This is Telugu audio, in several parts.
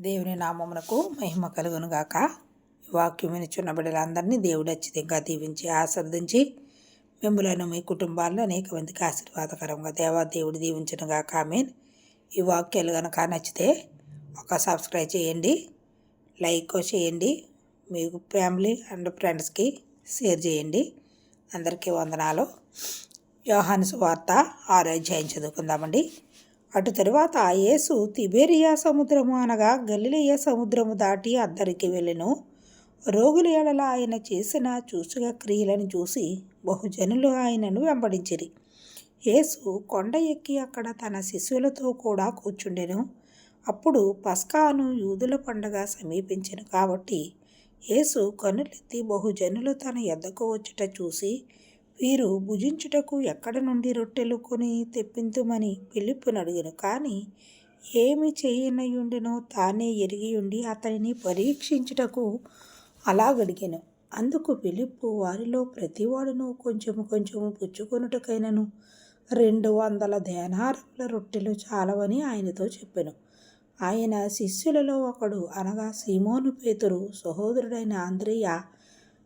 దేవుని నామమునకు మహిమ కలుగును గాక. వాక్యం వినిచున్న బిడ్డలందరినీ దేవుడు అచ్చితంగా దీవించి ఆశీర్దించి మిమ్మలను మీ కుటుంబాల్లో అనేక మందికి ఆశీర్వాదకరంగా దేవా దేవుడు దీవించను గాక. ఆమెన్. ఈ వాక్యాలు కనుక నచ్చితే ఒక సబ్స్క్రైబ్ చేయండి లైక్ చేయండి మీ ఫ్యామిలీ అండ్ ఫ్రెండ్స్కి షేర్ చేయండి. అందరికీ వందనాలు. యోహాను వార్త ఆరోగ్యం చదువుకుందామండి. అటు తరువాత ఆ యేసు తిబేరియా సముద్రము అనగా గలిలయ సముద్రము దాటి అద్దరికి వెళ్ళెను. రోగుల ఏడల ఆయన చేసిన చూసుక క్రియలను చూసి బహుజనులు ఆయనను వెంబడించిరి. యేసు కొండ ఎక్కి అక్కడ తన శిశువులతో కూడా కూర్చుండెను. అప్పుడు పస్కాను యూదుల పండగ సమీపించను కాబట్టి యేసు కనులెత్తి బహుజనులు తన ఎద్దకు వచ్చుట చూసి వీరు భుజించుటకు ఎక్కడ నుండి రొట్టెలు కొని తెప్పింతుమని పిలుపును కానీ ఏమి చేయనయుండినో తానే ఎరిగి ఉండి అతనిని పరీక్షించుటకు అలాగడిగాను అందుకు పిలుపు వారిలో ప్రతివాడును కొంచెము కొంచెము పుచ్చుకొనుటకైనను రెండు వందల ధ్యానారముల రొట్టెలు చాలవని ఆయనతో చెప్పాను. ఆయన శిష్యులలో ఒకడు అనగా సీమోను పేతురు సహోదరుడైన ఆంద్రేయ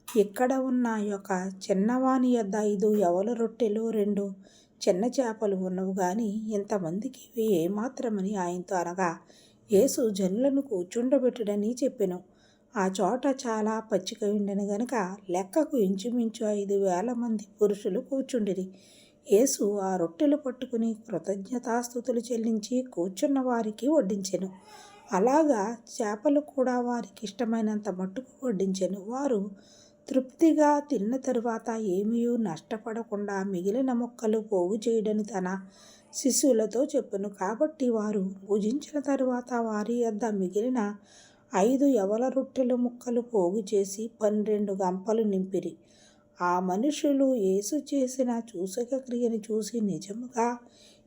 ఇక్కడ ఉన్న యొక్క చిన్నవాని యొద్ద ఐదు ఎవల రొట్టెలు రెండు చిన్న చేపలు ఉన్నవు కానీ ఇంతమందికి ఇవి ఏమాత్రమని ఆయనతో అనగా యేసు జనులను కూర్చుండబెట్టుడని చెప్పెను. ఆ చోట చాలా పచ్చిక ఉండెను గనుక లెక్కకు ఇంచుమించు ఐదు వేల మంది పురుషులు కూర్చుండిరి. యేసు ఆ రొట్టెలు పట్టుకుని కృతజ్ఞతాస్థుతులు చెల్లించి కూర్చున్న వారికి వడ్డించెను. అలాగా చేపలు కూడా వారికి ఇష్టమైనంత మట్టుకు వడ్డించెను. వారు తృప్తిగా తిన్న తరువాత ఏమీ నష్టపడకుండా మిగిలిన మొక్కలు పోగు చేయడని తన శిశువులతో చెప్పును. కాబట్టి వారు భుజించిన తరువాత వారి వద్ద మిగిలిన ఐదు ఎవల రొట్టెల ముక్కలు పోగు చేసి పన్నెండు గంపలు నింపిరి. ఆ మనుషులు యేసు చేసిన చూసక క్రియని చూసి నిజముగా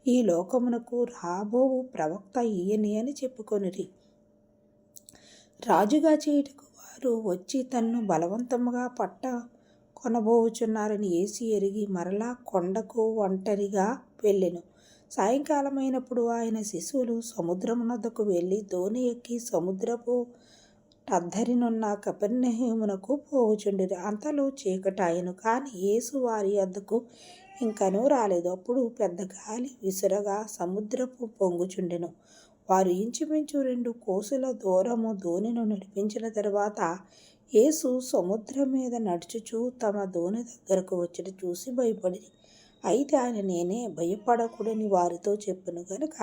ఈ లోకమునకు రాబోవు ప్రవక్త ఈయని అని చెప్పుకొనిరి. రాజుగా చేయుటకు వారు వచ్చి తన్ను బలవంతముగా పట్ట కొనబోచున్నారని ఏసి ఎరిగి మరలా కొండకు ఒంటరిగా వెళ్ళెను. సాయంకాలమైనప్పుడు ఆయన శిశువులు సముద్రమునద్దకు వెళ్ళి దోణి ఎక్కి సముద్రపు టద్దరినున్న కపెర్నహీమునకు పోవుచుండిరి అంతలో చీకటాయను కానీ యేసు వారి అద్దకు ఇంకనూ రాలేదు. అప్పుడు పెద్ద గాలి విసురగా సముద్రపు పొంగుచుండెను. వారు ఇంచుమించు రెండు కోసుల దూరము దోణిను నడిపించిన తర్వాత యేసు సముద్రం మీద నడుచుచూ తమ దోణి దగ్గరకు వచ్చి చూసి భయపడి అయితే ఆయన నేనే భయపడకూడని వారితో చెప్పను గనుక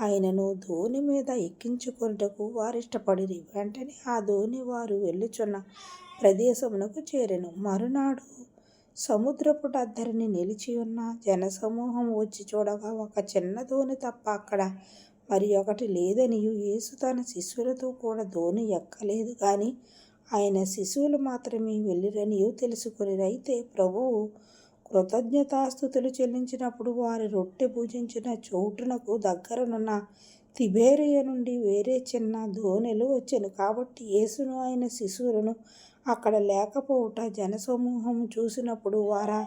ఆయనను ధోని మీద ఎక్కించుకొనుటకు వారిష్టపడిరి. వెంటనే ఆ ధోని వారు వెళ్ళుచున్న ప్రదేశమునకు చేరెను. మరునాడు సముద్రపు అద్దరిని నిలిచి ఉన్న జనసమూహం వచ్చి చూడగా ఒక చిన్న ధోని తప్ప అక్కడ మరి ఒకటి లేదనియు. యేసు తన శిశువులతో కూడా ధోని ఎక్కలేదు కానీ ఆయన శిశువులు మాత్రమే వెళ్ళిరనియు తెలుసుకుని అయితే ప్రభువు కృతజ్ఞతాస్థుతులు చెల్లించినప్పుడు వారి రొట్టె పూజించిన చోటునకు దగ్గరనున్న తిబేరియ నుండి వేరే చిన్న ధోనిలు వచ్చాను. కాబట్టి యేసును ఆయన శిశువులను అక్కడ లేకపోవుట జనసమూహం చూసినప్పుడు వారా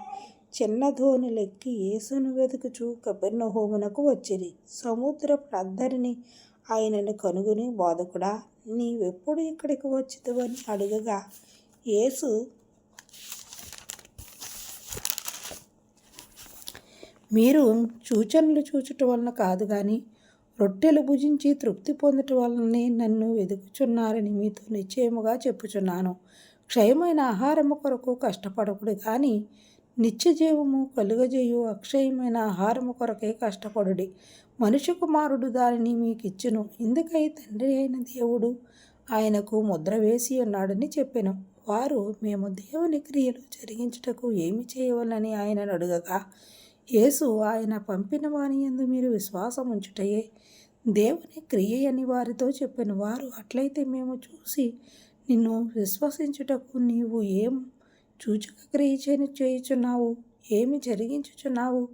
చిన్నధోనులెక్కి యేసును వెతుకుచూ కపెర్ణహోమునకు వచ్చిరి. సముద్రపు అద్దరిని ఆయనను కనుగొని బోధకుడా నీవెప్పుడు ఇక్కడికి వచ్చితవని అడుగగా యేసు మీరు సూచనలు చూచటం వలన కాదు కానీ రొట్టెలు భుజించి తృప్తి పొందటం వలననే నన్ను వెతుకుచున్నారని మీతో నిశ్చయముగా చెప్పుచున్నాను. క్షయమైన ఆహారము కొరకు కష్టపడకుడు కానీ నిత్యజీవము కలుగజేయు అక్షయమైన ఆహారము కొరకే కష్టపడుడి. మనుష్య కుమారుడు దానిని మీకు ఇచ్చును ఇందుకై తండ్రి అయిన దేవుడు ఆయనకు ముద్ర వేసి ఉన్నాడని చెప్పాను. వారు మేము దేవుని క్రియలు జరిగించుటకు ఏమి చేయవలని ఆయనను అడుగగా యేసు ఆయన పంపిన వాని ఎందు మీరు విశ్వాసం ఉంచుటయే దేవుని క్రియ అని వారితో చెప్పిన. వారు అట్లయితే మేము చూసి నిన్ను విశ్వసించుటకు నీవు ఏం చూచక క్రియ చేయుచున్నావు. ఏమి జరిగించుచున్నావు?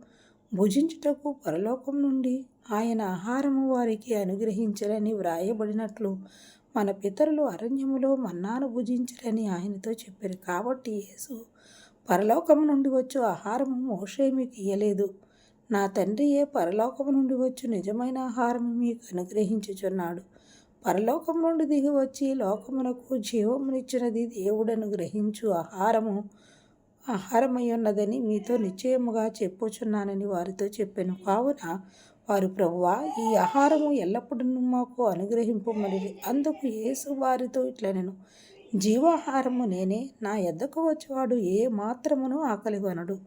భుజించుటకు పరలోకం నుండి ఆయన ఆహారము వారికి అనుగ్రహించరని వ్రాయబడినట్లు మన పితరులు అరణ్యములో మన్నాను భుజించరని ఆయనతో చెప్పారు. కాబట్టి యేసు పరలోకం నుండి వచ్చు ఆహారము మోషే మీకు ఇయ్యలేదు. నా తండ్రియే పరలోకము నుండి వచ్చు నిజమైన ఆహారము మీకు అనుగ్రహించుచున్నాడు. పరలోకం నుండి దిగి వచ్చి లోకమునకు జీవమునిచ్చినది దేవుడను గ్రహించు ఆహారము ఆహారమై ఉన్నదని మీతో నిశ్చయముగా చెప్పుచున్నానని వారితో చెప్పాను. కావున వారు ప్రభువా ఈ ఆహారము ఎల్లప్పుడూ మాకు అనుగ్రహింపమని అందుకు యేసు వారితో ఇట్లా నేను జీవాహారము నేనే నా ఎద్దకు వచ్చేవాడు ఏ మాత్రమును ఆకలిగొనడు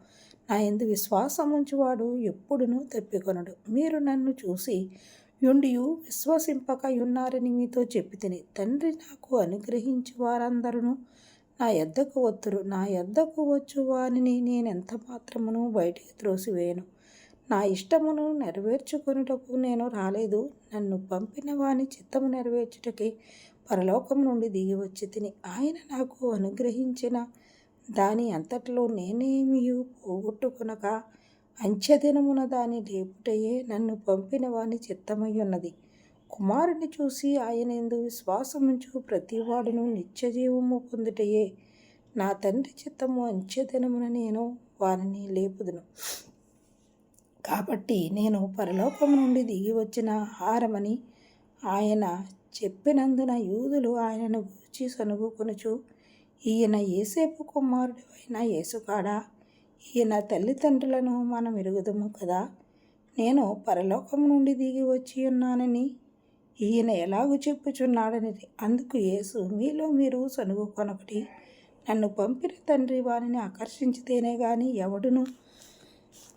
నా ఎందు విశ్వాసం ఉంచువాడు ఎప్పుడునూ తెప్పికొనడు. మీరు నన్ను చూసి యుండియు విశ్వసింపక ఉన్నారని మీతో చెప్పితిని. తండ్రి నాకు అనుగ్రహించి వారందరూ నా ఎద్దకు వత్తురు. నా ఎద్దకు వచ్చు వారిని నేనెంత మాత్రమును బయటికి త్రోసివేయను. నా ఇష్టమును నెరవేర్చుకొనుటకు నేను రాలేదు. నన్ను పంపిన వాని చిత్తము నెరవేర్చుటకి పరలోకం నుండి దిగి వచ్చి తిని ఆయన నాకు అనుగ్రహించిన దాని అంతటిలో నేనేమియు పోగొట్టుకునక అంచెదినమున దాని లేపుటయే నన్ను పంపిన వాని చిత్తమయ్యున్నది. కుమారుని చూసి ఆయన ఎందు విశ్వాసముంచు ప్రతివాడును నిత్యజీవము పొందుటయే నా తండ్రి చిత్తము అంచెదినమున నేను వారిని లేపుదును. కాబట్టి నేను పరలోకం నుండి దిగి వచ్చిన ఆహారమని ఆయన చెప్పినందున యూదులు ఆయనను గూర్చి సనుగుకొనుచు ఈయన ఏసేపు కుమారుడు అయిన యేసుకాడా? ఈయన తల్లిదండ్రులను మనం ఎరుగుదము కదా? నేను పరలోకం నుండి దిగి వచ్చి ఉన్నానని ఈయన ఎలాగూ చెప్పుచున్నాడని అందుకు యేసు మీలో మీరు సనుగు కొనొకటి. నన్ను పంపిన తండ్రి వారిని ఆకర్షించితేనే గాని ఎవడును?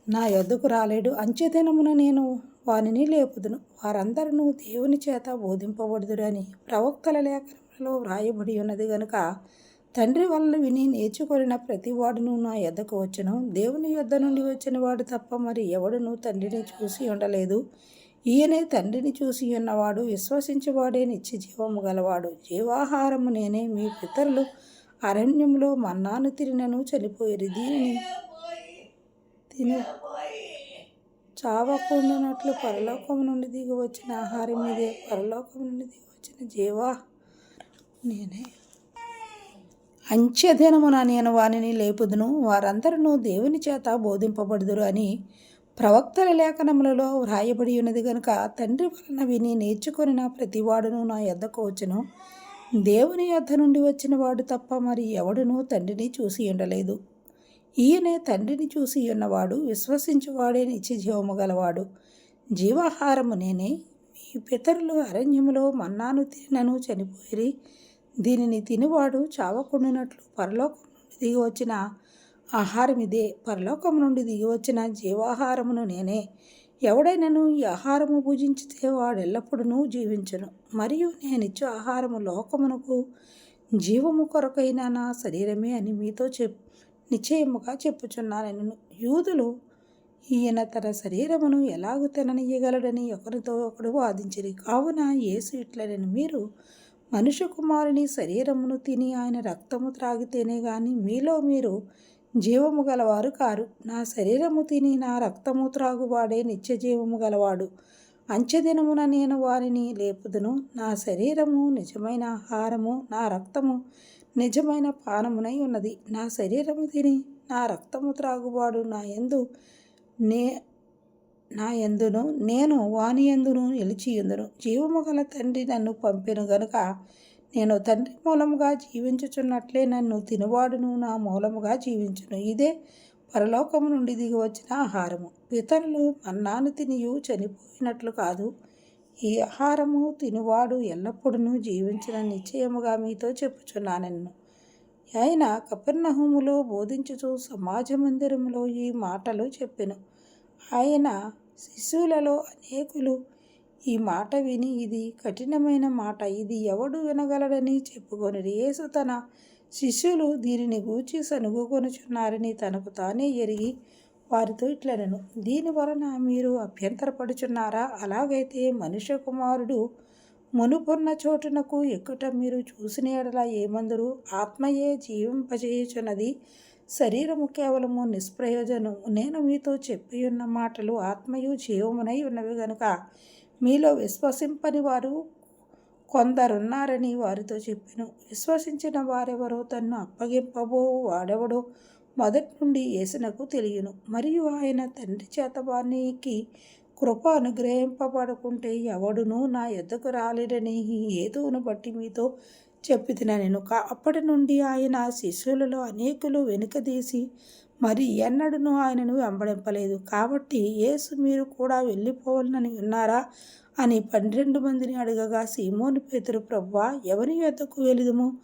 నా యొద్దకు రాలేడు. అంచెదినమున నేను వానిని లేపుదును. వారందరూ దేవుని చేత బోధింపబడుదురని ప్రవక్తల లేఖనంలో వ్రాయబడి ఉన్నది గనుక తండ్రి వల్ల విని నేర్చుకొనిన ప్రతివాడును నా యొద్దకు వచ్చును. దేవుని యొద్ద నుండి వచ్చిన వాడు తప్ప మరి ఎవడును తండ్రిని చూసి ఉండలేదు. ఈయనే తండ్రిని చూసి ఉన్నవాడు విశ్వసించేవాడే నిత్య జీవము గలవాడు. జీవాహారము నేనే మీ పితరులు అరణ్యంలో మన్నాను తిరినను చనిపోయేది దీనిని తిని. చావకుండానట్లు పరలోకం నుండి దిగి వచ్చిన ఆహారం ఇదే పరలోకం నుండి దిగి వచ్చిన జీవా నేనే. అంచెదినమున నేను వానిని లేపుదును వారందరూ దేవుని చేత బోధింపబడుదురు అని ప్రవక్తల లేఖనములలో వ్రాయబడి ఉన్నది కనుక తండ్రి వలన విని నేర్చుకొనిన ప్రతివాడును నా యొద్దకు వచ్చును. దేవుని యొద్ద నుండి వచ్చిన వాడు తప్ప మరి ఎవడునూ తండ్రిని చూసి ఉండలేదు. ఈయనే తండ్రిని చూసి ఉన్నవాడు విశ్వసించువాడే నిత్య జీవము గలవాడు. జీవాహారము నేనే. మీ పితరులు అరణ్యములో మన్నాను తినను చనిపోయిరి. దీనిని తినివాడు చావకుండినట్లు పరలోకం నుండి దిగి వచ్చిన ఆహారం ఇదే. పరలోకం నుండి దిగి వచ్చిన జీవాహారమును నేనే. ఎవడైనను ఈ ఆహారము పూజించితే వాడు ఎల్లప్పుడూ జీవించను. మరియు నేనిచ్చు ఆహారము లోకమునకు జీవము కొరకైన నా శరీరమే అని మీతో చెప్ నిశ్చయముగా చెప్పుచున్నానను. యూదులు ఈయన తన శరీరమును ఎలాగు తిననీయగలడని ఒకరితో ఒకడు వాదించిరి. కావున యేసు ఇట్లనని. మీరు మనుష్య కుమారుని శరీరమును తిని ఆయన రక్తము త్రాగితేనే గాని మీలో మీరు జీవము గలవారు కారు. నా శరీరము తిని నా రక్తము త్రాగువాడే నిత్య జీవము గలవాడు. అంచెదినమున నేను వారిని లేపుదును. నా శరీరము నిజమైన ఆహారము నా రక్తము నిజమైన పానమునై ఉన్నది. నా శరీరము తిని నా రక్తము త్రాగువాడు నా ఎందు నే నా ఎందును నేను వాని ఎందును నిలిచియుందును జీవము గల తండ్రి నన్ను పంపిను గనుక నేను తండ్రి మూలముగా జీవించుచున్నట్లే నన్ను తినువాడును నా మూలముగా జీవించును. ఇదే పరలోకము నుండి దిగి వచ్చిన ఆహారము. పితరులు మన్నాను తినియు చనిపోయినట్లు కాదు. ఈ ఆహారము తినువాడు ఎల్లప్పుడూ జీవించిన నిశ్చయముగా మీతో చెప్పుచున్నానన్ను. ఆయన కపెర్నహూములో బోధించుచు సమాజ మందిరములో ఈ మాటలు చెప్పెను. ఆయన శిశువులలో అనేకులు. ఈ మాట విని ఇది కఠినమైన మాట. ఇది ఎవడు వినగలడని చెప్పుకొని యేసు తన శిష్యులు దీనిని గూర్చి సనుగుకొనుచున్నారని తనకు తానే ఎరిగి వారితో ఇట్లనను. దీని వలన మీరు అభ్యంతరపడుచున్నారా? అలాగైతే మనుష్య కుమారుడు మునుపున్న చోటునకు ఎక్కుట మీరు చూసిన ఎడల ఏమందరు? ఆత్మయే జీవింపజేయుచున్నది శరీరము కేవలము నిష్ప్రయోజనం. నేను మీతో చెప్పి ఉన్న మాటలు ఆత్మయు జీవమునై ఉన్నవి గనుక మీలో విశ్వసింపని వారు కొందరున్నారని వారితో చెప్పాను. విశ్వసించిన వారెవరో తన్ను అప్పగింపబో వాడెవడో మొదటి నుండి యేసునకు తెలియను. మరియు ఆయన తండ్రి చేత వారికి కృప అనుగ్రహింపబడుకుంటే ఎవడునూ నా ఎద్దకు రాలేడని ఏదోను బట్టి మీతో చెప్పిన నేను. అప్పటి నుండి ఆయన శిష్యులలో అనేకులు వెనుకదీసి మరి ఎన్నడూ ఆయనను వెంబడింపలేదు. కాబట్టి యేసు మీరు కూడా వెళ్ళిపోవాలని ఉన్నారా? అని పన్నెండు మందిని అడగగా సీమోని పేతురు ప్రవ్వా ఎవరి యొద్దకు వెళుదుము?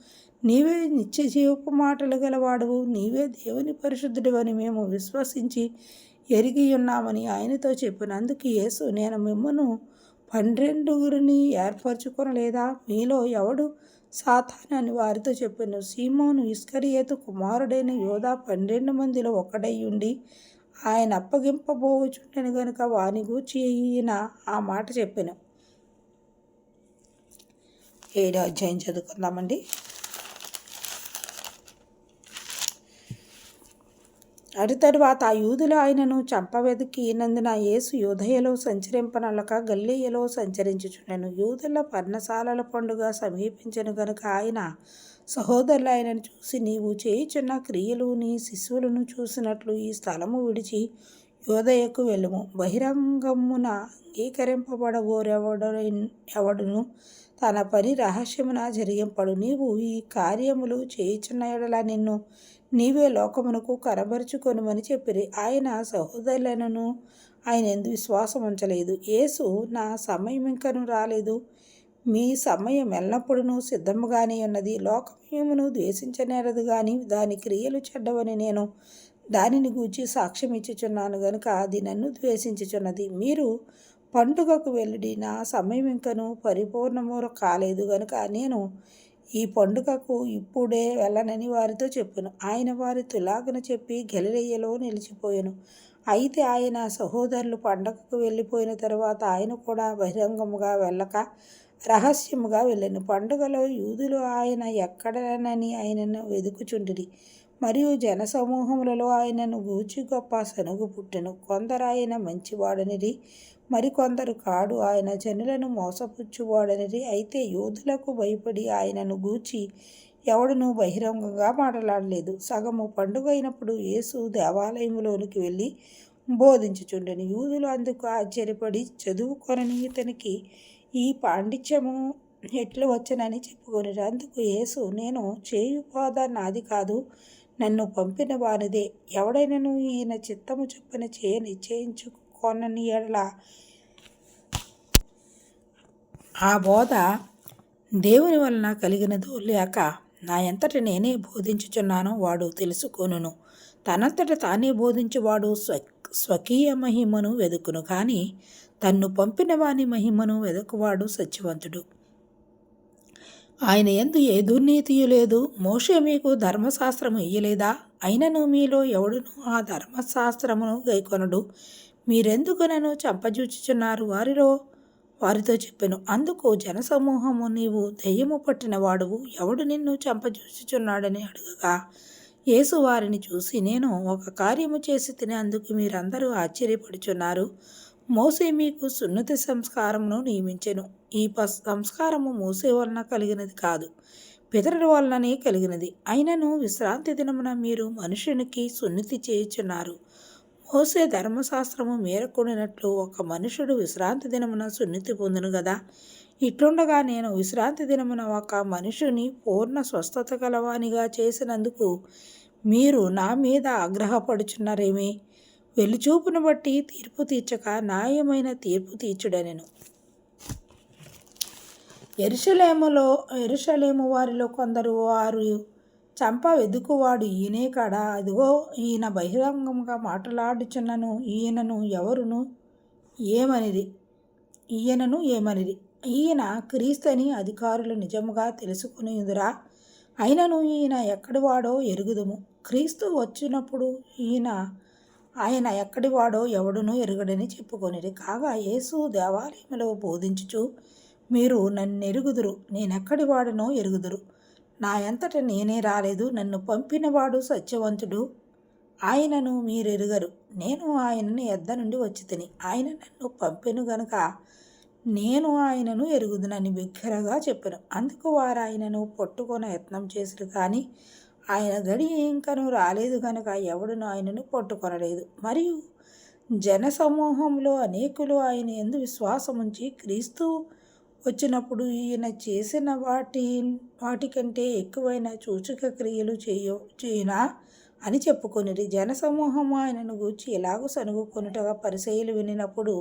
నీవే నిత్య జీవపు మాటలు గలవాడువు. నీవే దేవుని పరిశుద్ధుడు అని మేము విశ్వసించి ఎరిగి ఉన్నామని ఆయనతో చెప్పినందుకు యేసు నేను మిమ్మను పన్నెండుగురిని ఏర్పరచుకొనలేదా? మీలో ఎవడు సాతానని వారితో చెప్పాను. సీమోను ఇస్కరియేతు కుమారుడైన యోధా పన్నెండు మందిలో ఒకడై ఉండి ఆయన అప్పగింపబోచుండెను గనుక వాని గూర్చి ఈయన ఆ మాట చెప్పాను. ఏడో అధ్యాయం చదువుకుందామండి? అటు తరువాత ఆ యూదులు ఆయనను చంపవెదికినందున యేసు యూధయలో సంచరింపనలక గల్లీయలో సంచరించుచుండెను. యూదుల పర్ణశాలల పండుగ సమీపించను గనుక ఆయన సహోదరులు ఆయనను చూసి నీవు చేయుచున్న క్రియలు నీ శిశువులను చూసినట్లు ఈ స్థలము విడిచి యోదయకు వెళ్ళము. బహిరంగమున అంగీకరింపబడబోరెవడ ఎవడును? తన పని రహస్యమున జరిగింపడు. నీవు ఈ కార్యములు చేయుచున్న ఎడల నిన్ను నీవే లోకమునకు కనబరుచుకొనుమని చెప్పిరి. ఆయన సహోదరులను ఆయన ఎందు విశ్వాసం ఉంచలేదు. యేసు నా సమయం ఇంకను రాలేదు. మీ సమయం ఎల్లప్పుడూ సిద్ధముగానే ఉన్నది. లోకమేమును ద్వేషించనేరదు కానీ దాని క్రియలు చెడ్డవని నేను దానిని గూర్చి సాక్ష్యం ఇచ్చుచున్నాను గనుక అది నన్ను ద్వేషించుచున్నది. మీరు పండుగకు వెళ్ళి నా సమయం ఇంకను పరిపూర్ణము కాలేదు గనుక నేను ఈ పండుగకు ఇప్పుడే వెళ్ళనని వారితో చెప్పాను. ఆయన వారి తులాగన చెప్పి గెలిరయ్యలో నిలిచిపోయాను. అయితే ఆయన సహోదరులు పండగకు వెళ్ళిపోయిన తర్వాత ఆయన కూడా బహిరంగముగా వెళ్ళక రహస్యముగా వెళ్ళాను. పండుగలో యూదులు ఆయన ఎక్కడనని ఆయనను వెతుకుచుండిరి మరియు జనసమూహములలో ఆయనను గూచి గొప్ప సనుగు పుట్టెను. కొందరు ఆయన మంచివాడనిది మరికొందరు కాడు ఆయన జనులను మోసపుచ్చువాడనిది. అయితే యూదులకు భయపడి ఆయనను గూచి ఎవడును బహిరంగంగా మాట్లాడలేదు. సగము పండుగ అయినప్పుడు యేసు దేవాలయంలోనికి వెళ్ళి బోధించుచుండెను. యూదులు అందుకు ఆశ్చర్యపడి చదువుకొనని ఇతనికి ఈ పాండిత్యము ఎట్లు వచ్చనని చెప్పుకొని అందుకు యేసు నేను చేయు పోద నాది కాదు నన్ను పంపిన వానిదే. ఎవడైనను ఈయన చిత్తము చొప్పున చేయ నిశ్చయించుకోనని ఎడల. ఆ బోధ దేవుని వలన కలిగినదో లేక నా ఎంతటి నేనే బోధించుచున్నానో వాడు తెలుసుకొనును. తనంతట తానే బోధించువాడు స్వ స్వకీయ మహిమను వెదుకును కానీ తన్ను పంపిన వాని మహిమను వెదకువాడు సత్యవంతుడు ఆయన ఎందు ఏ దుర్నీతియు లేదు మోషే మీకు ధర్మశాస్త్రము ఇయ్యలేదా? అయినను మీలో ఎవడును ఆ ధర్మశాస్త్రమును గైకొనడు. మీరెందుకు నన్ను చంపజూచుచున్నారు వారిలో వారితో చెప్పాను అందుకు జనసమూహము నీవు దెయ్యము పట్టిన వాడువు ఎవడు నిన్ను చంపజూచుచున్నాడని అడుగగా? యేసు వారిని చూసి నేను ఒక కార్యము చేసి తినేందుకు మీరందరూ ఆశ్చర్యపడుచున్నారు. మోసే మీకు సున్నతి సంస్కారమును నియమించెను. ఈ సంస్కారము మోసే వలన కలిగినది కాదు పితరుల వలననే కలిగినది. అయినను విశ్రాంతి దినమున మీరు మనుషునికి సున్నతి చేయుచున్నారు. మోసే ధర్మశాస్త్రము మేరకొనినట్లు ఒక మనుషుడు విశ్రాంతి దినమున సున్నితి పొందును కదా ఇట్లుండగా నేను విశ్రాంతి దినమున ఒక మనుషుని పూర్ణ స్వస్థత గలవానిగా చేసినందుకు మీరు నా మీద ఆగ్రహపడుచున్నారేమి? వెలుచూపును బట్టి తీర్పు తీర్చక న్యాయమైన తీర్పు తీర్చుడనెను. ఎరుషలేములో ఎరుషలేము వారిలో కొందరు వారు చంప వెదుకువాడు ఈయనే కాడా? అదిగో ఈయన బహిరంగంగా మాట్లాడుచున్నను ఈయనను ఎవరును? ఏమనిది? ఈయనను ఏమనిది? ఈయన క్రీస్తని అధికారులు నిజముగా తెలుసుకునేదురా అయినను ఈయన ఎక్కడివాడో ఎరుగుదుము. క్రీస్తు వచ్చినప్పుడు ఈయన ఆయన ఎక్కడివాడో ఎవడును ఎరుగడని చెప్పుకొనిరి. కాగా యేసు దేవాలయంలో బోధించుచు మీరు నన్నెరుగుదురు. నేనెక్కడి వాడనో ఎరుగుదురు. నా ఎంతట నేనే రాలేదు. నన్ను పంపినవాడు సత్యవంతుడు. ఆయనను మీరెరుగరు. నేను ఆయనను ఎద్ద నుండి వచ్చి తిని ఆయన నన్ను పంపెను గనుక నేను ఆయనను ఎరుగుదునని బిగ్గరగా చెప్పాను. అందుకు వారు ఆయనను పట్టుకొని యత్నం చేసిరు కానీ ఆయన గడి ఇంకను రాలేదు కనుక ఎవడును ఆయనను పట్టుకొనలేదు. మరియు జనసమూహంలో అనేకులు ఆయన ఎందు విశ్వాసముంచి క్రీస్తు వచ్చినప్పుడు ఈయన చేసిన వాటి వాటికంటే ఎక్కువైన సూచక క్రియలు చేయ చేయనా? అని చెప్పుకొనిరి. జనసమూహము ఆయనను గూర్చి ఎలాగో సనుగుకొనుటగా పరిచయులు వినినప్పుడు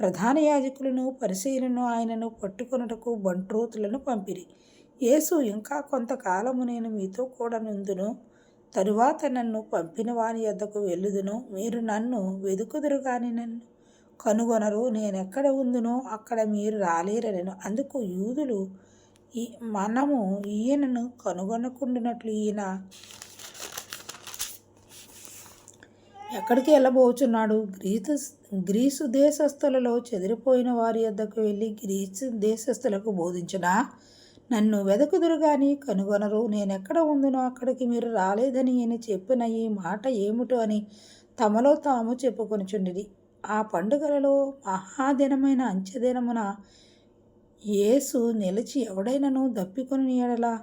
ప్రధాన యాజకులను పరిశీలను ఆయనను పట్టుకొనుటకు బంట్రోతులను పంపిరి. యేసు ఇంకా కొంతకాలము నేను మీతో కూడా నుందును. తరువాత నన్ను పంపిన వాని యొద్దకు వెళ్ళుదును. మీరు నన్ను వెదుకుదురు కానీ నన్ను కనుగొనరు నేనెక్కడ ఉందునో అక్కడ మీరు రాలేరనను అందుకు యూదులు ఈ మనము ఈయనను కనుగొనకుండానట్లు ఈయన ఎక్కడికి వెళ్ళబోచున్నాడు? గ్రీసు గ్రీసు దేశస్థులలో చెదిరిపోయిన వారి వద్దకు వెళ్ళి గ్రీసు దేశస్థులకు బోధించిన? నన్ను వెదకుదురు కానీ కనుగొనరు నేనెక్కడ ఉందునో అక్కడికి మీరు రాలేదని ఈయన చెప్పిన ఈ మాట ఏమిటో అని తమలో తాము చెప్పుకొనిచుండిరి. ఆ పండుగలలో మహాదినమైన అంచెదినమున యేసు నిలిచి ఎవడైనను దప్పికొని ఎడల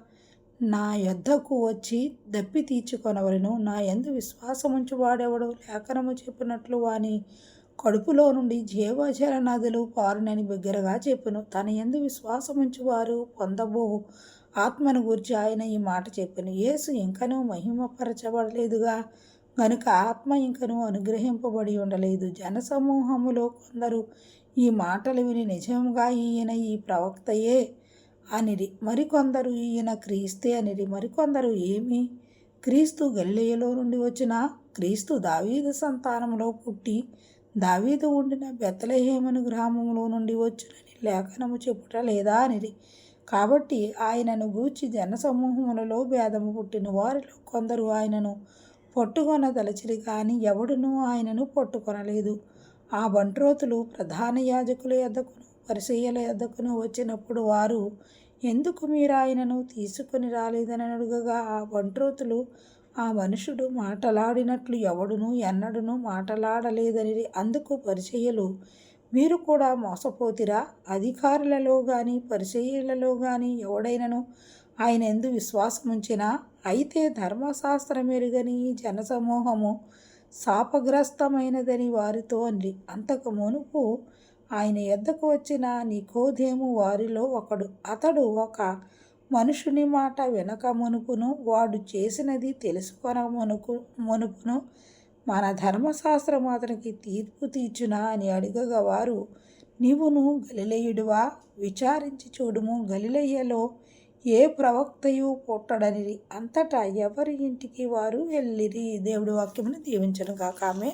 నా యొద్దకు వచ్చి దప్పి తీర్చుకొనవలను. నా ఎందు విశ్వాసముంచు వాడెవడు? లేఖనము చెప్పినట్లు వాని కడుపులో నుండి జీవజల నదులు పారునని బిగ్గరగా చెప్పును. తన ఎందు విశ్వాసముంచు వారు పొందబో ఆత్మను గురించి ఆయన ఈ మాట చెప్పాను. యేసు ఇంకనూ మహిమపరచబడలేదుగా. గనుక ఆత్మ ఇంకను అనుగ్రహింపబడి ఉండలేదు. జనసమూహములో కొందరు ఈ మాటలు విని నిజంగా ఈయన ఈ ప్రవక్తయే అనిరి. మరికొందరు ఈయన క్రీస్తే అనిరి. మరికొందరు ఏమి? క్రీస్తు గల్లియలో నుండి వచ్చిన క్రీస్తు దావీదు సంతానంలో పుట్టి దావీదు ఉండిన బెత్తలహేమను గ్రామంలో నుండి వచ్చునని లేఖనము చెప్పుట లేదా అనిరి. కాబట్టి ఆయనను గూర్చి జనసమూహములలో భేదము పుట్టిన వారిలో కొందరు ఆయనను పట్టుకొన తలచిరి కానీ ఎవడునూ ఆయనను పట్టుకొనలేదు. ఆ బంట్రోతులు ప్రధాన యాజకుల యొద్దకును పరిసయ్యల యొద్దకును వచ్చినప్పుడు వారు ఎందుకు మీరు ఆయనను తీసుకుని రాలేదని అడుగగా ఆ బంట్రోతులు ఆ మనుషుడు మాటలాడినట్లు ఎవడును ఎన్నడును మాటలాడలేదని అందుకు పరిచయలు మీరు కూడా మోసపోతిరా? అధికారులలో కానీ పరిచయులలో కానీ ఎవడైనను ఆయన ఎందు విశ్వాసముంచిన అయితే ధర్మశాస్త్రమెరుగని జనసమూహము శాపగ్రస్తమైనదని వారితో అంది. అంతకు మునుపు ఆయన ఎద్దకు వచ్చిన నికోదేము వారిలో ఒకడు. అతడు ఒక మనుషుని మాట వెనక మునుపును వాడు చేసినది తెలుసుకొన మునుకు మునుపును మన ధర్మశాస్త్రం అతనికి తీర్పు తీర్చునా అని అడుగగా వారు నీవును గలిలయుడువా? విచారించి చూడుము. గలిలయ్యలో ఏ ప్రవక్తయు పుట్టడని అంతటా ఎవరి ఇంటికి వారు వెళ్ళిరి? దేవుడి వాక్యమును దీవించను కాక ఆమె